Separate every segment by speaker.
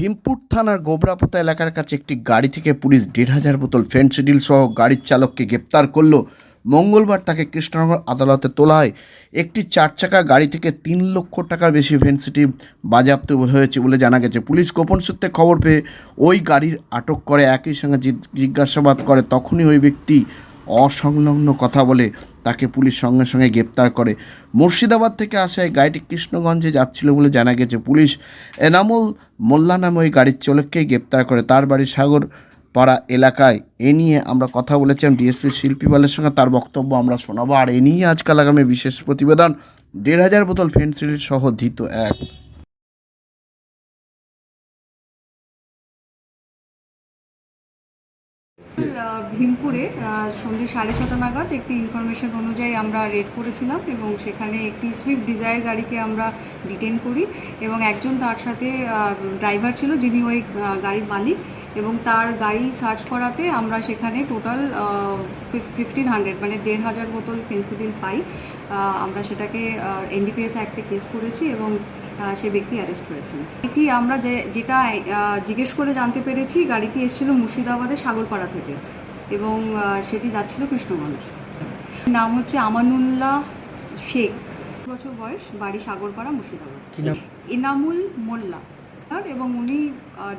Speaker 1: ভীমপুর থানার গোবরাপোতা এলাকার কাছে একটি গাড়ি থেকে পুলিশ দেড় হাজার বোতল ফেন্সিডিল সহ গাড়ির চালককে গ্রেপ্তার করল। মঙ্গলবার তাকে কৃষ্ণনগর আদালতে তোলা হয়। একটি চার চাকা গাড়ি থেকে তিন লক্ষ টাকার বেশি ফেন্সিটিভ বাজেয়াপ্ত হয়েছে বলে জানা গেছে। পুলিশ গোপন সূত্রে খবর পেয়ে ওই গাড়ির আটক করে। একই সঙ্গে জিজ্ঞ- জিজ্ঞাসাবাদ করে তখনই ওই ব্যক্তি অসংলগ্ন কথা বলে তাকে পুলিশ সঙ্গে সঙ্গে গ্রেপ্তার করে। মুর্শিদাবাদ থেকে আসা এই গাড়িটি কৃষ্ণগঞ্জে যাচ্ছিল বলে জানা গেছে পুলিশ। এনামুল মোল্লা নামে ওই গাড়ির চালককেই গ্রেপ্তার করে তার বাড়ি সাগর পাড়া এলাকায়। এ নিয়ে আমরা কথা বলেছিলাম ডিএসপি শিল্পী পালের সঙ্গে, তার বক্তব্য আমরা শোনাবো। আর এ নিয়ে আজকাল আগামী বিশেষ প্রতিবেদন, দেড় হাজার বোতল ফেন্সিল সহ ধৃত এক।
Speaker 2: ভীমপুরে সন্ধ্যে সাড়ে ছটা নাগাদ একটি ইনফরমেশন অনুযায়ী আমরা রেড করেছিলাম এবং সেখানে একটি সুইফট ডিজায়ার গাড়িকে আমরা ডিটেন করি এবং একজন তার সাথে ড্রাইভার ছিল যিনি ওই গাড়ির মালিক। এবং তার গাড়ি সার্চ করাতে আমরা সেখানে টোটাল ফিফটিন হান্ড্রেড মানে দেড় হাজার বোতল ফেন্সিডিল পাই। আমরা সেটাকে এনডিপিএস অ্যাক্টে কেস করেছি এবং সে ব্যক্তি অ্যারেস্ট হয়েছেন। এটি আমরা যে যেটা জিজ্ঞেস করে জানতে পেরেছি গাড়িটি এসেছিল মুর্শিদাবাদের সাগরপাড়া থেকে এবং সেটি যাচ্ছিল কৃষ্ণগঞ্জ। নাম হচ্ছে আমানুল্লাহ শেখ। বছর বয়স বাড়ি সাগরপাড়া মুর্শিদাবাদ। এনামুল মোল্লা। আর এবং উনি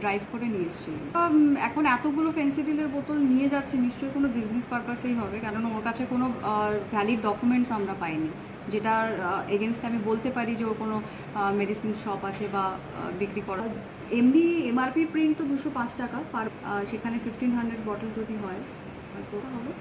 Speaker 2: ড্রাইভ করে নিয়ে এসেছিলেন। এখন এতগুলো ফেন্সিডিলের বোতল নিয়ে যাচ্ছে, নিশ্চয়ই কোনো বিজনেস পারপাসেই হবে। কেননা ওর কাছে কোনো ভ্যালিড ডকুমেন্টস আমরা পাইনি। যেটার এগেনস্ট আমি বলতে পারি যে ওর কোনো মেডিসিন শপ আছে বা বিক্রি করা। এমনি এমআরপি প্রিন্ট তো দুশো পাঁচ টাকা, পার সেখানে ফিফটিন হান্ড্রেড বটল যদি হয় হবে?